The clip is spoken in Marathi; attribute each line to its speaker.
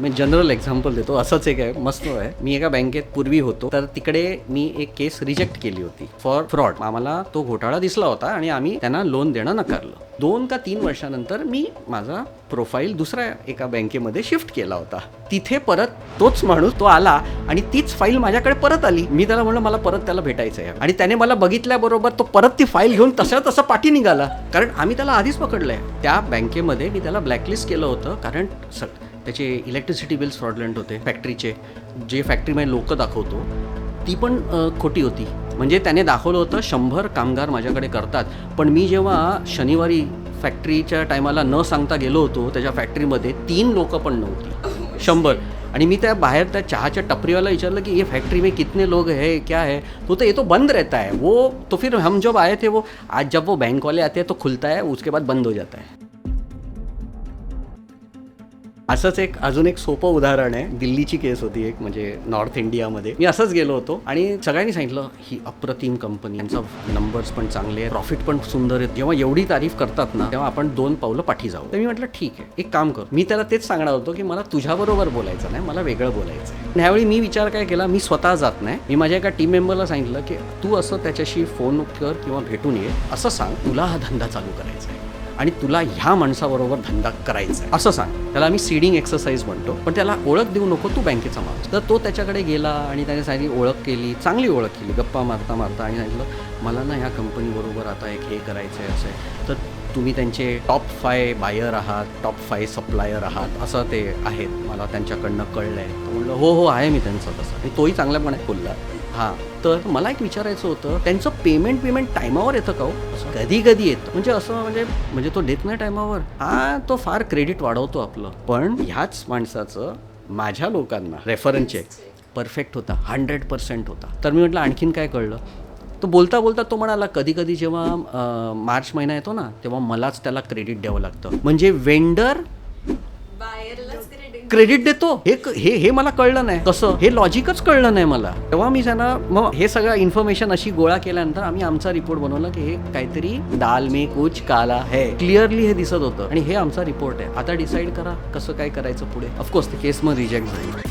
Speaker 1: मी जनरल एक्झाम्पल देतो. असंच एक आहे मस्त आहे. मी एका बँकेत पूर्वी होतो तर तिकडे मी एक केस रिजेक्ट केली होती फॉर फ्रॉड आम्हाला तो घोटाळा दिसला होता आणि आम्ही त्यांना लोन देणं नकारलं. दोन का तीन वर्षानंतर मी माझा प्रोफाईल दुसऱ्या एका बँकेमध्ये शिफ्ट केला होता. तिथे परत तोच माणूस तो आला आणि तीच फाईल माझ्याकडे परत आली. मी त्याला म्हणलं मला परत त्याला भेटायचं आहे आणि त्याने मला बघितल्याबरोबर तो परत ती फाईल घेऊन तसा तसा पाठी निघाला. कारण आम्ही त्याला आधीच पकडलंय. त्या बँकेमध्ये मी त्याला ब्लॅकलिस्ट केलं होतं कारण स त्याचे इलेक्ट्रिसिटी बिल्स फ्रॉडलंट होते फॅक्टरीचे जे फॅक्टरीमध्ये लोक दाखवतो ती पण खोटी होती. म्हणजे त्याने दाखवलं होतं शंभर कामगार माझ्याकडे करतात. पण मी जेव्हा शनिवारी फॅक्टरीच्या टायमाला न सांगता गेलो होतो त्याच्या फॅक्टरीमध्ये तीन लोकं पण नव्हती. शंभर. आणि मी त्या बाहेर त्या चहाच्या टपरीवाला विचारलं की ये फैक्ट्री में कितने लोग हैं? क्या है? तो तो ये तो बंद रहता है. वो तो फिर हम जब आए थे वो आज जब वो बैंक वाले आते हैं तो खुलता है उसके बाद बंद हो जाता है। असंच एक अजून एक सोपं उदाहरण आहे. दिल्लीची केस होती एक म्हणजे नॉर्थ इंडियामध्ये. मी असंच गेलो होतो आणि सगळ्यांनी सांगितलं ही अप्रतिम कंपनी यांचा नंबर्स पण चांगले आहेत प्रॉफिट पण सुंदर आहेत. जेव्हा एवढी तारीफ करतात ना तेव्हा आपण दोन पावलं पाठी जाऊ. तर मी म्हटलं ठीक आहे एक काम कर. मी त्याला तेच सांगणार होतो की मला तुझ्याबरोबर बोलायचं नाही मला वेगळं बोलायचं आहे. आणि ह्यावेळी मी विचार काय केला मी स्वतः जात नाही. मी माझ्या एका टीम मेंबरला सांगितलं की तू असं त्याच्याशी फोन कर किंवा भेटून ये असं सांग तुला हा धंदा चालू करायचा आहे. आणि तुला ह्या माणसाबरोबर धंदा करायचा आहे. असं सांग. त्याला आम्ही सीडिंग एक्सरसाइज म्हणतो. पण त्याला ओळख देऊ नको तू बँकेचा माणूस. तर तो त्याच्याकडे गेला आणि त्याने सांगितली ओळख केली चांगली ओळख केली. गप्पा मारता मारता आणि सांगितलं मला ना ह्या कंपनीबरोबर आता एक हे करायचं आहे असं आहे. तर तुम्ही त्यांचे टॉप फाय बायर आहात टॉप फाय सप्लायर आहात असं ते आहेत. मला त्यांच्याकडनं कळलं आहे तर म्हणलं हो हो आहे मी त्यांचं तसं. आणि तोही चांगल्यापणे बोलला. हां तर मला एक विचारायचं होतं त्यांचं पेमेंट पेमेंट टायमावर येतं का हो? कधी कधी येतं. म्हणजे असं म्हणजे म्हणजे तो देत नाही टायमावर हा तो फार क्रेडिट वाढवतो आपलं. पण ह्याच माणसाचं माझ्या लोकांना रेफरन्स चेक परफेक्ट होता हंड्रेड पर्सेंट होता. तर मी म्हटलं आणखीन काय कळलं? तो बोलता बोलता तो म्हणाला कधी कधी जेव्हा मार्च महिना येतो ना तेव्हा मलाच त्याला क्रेडिट द्यावं लागतं. म्हणजे वेंडर
Speaker 2: बाहेरलाच क्रेडिट
Speaker 1: देतो? हे हे हे मला कळलं नाही. कसं? हे लॉजिकच कळलं नाही मला. तेव्हा मी त्यांना मग हे सगळं इन्फॉर्मेशन अशी गोळा केल्यानंतर आम्ही आमचा रिपोर्ट बनवला की हे काहीतरी दाल में कुछ काला है. क्लिअरली हे दिसत होतं. आणि हे आमचा रिपोर्ट आहे. आता डिसाईड करा कसं काय करायचं पुढे. ऑफकोर्स ते केस मग रिजेक्ट झाली.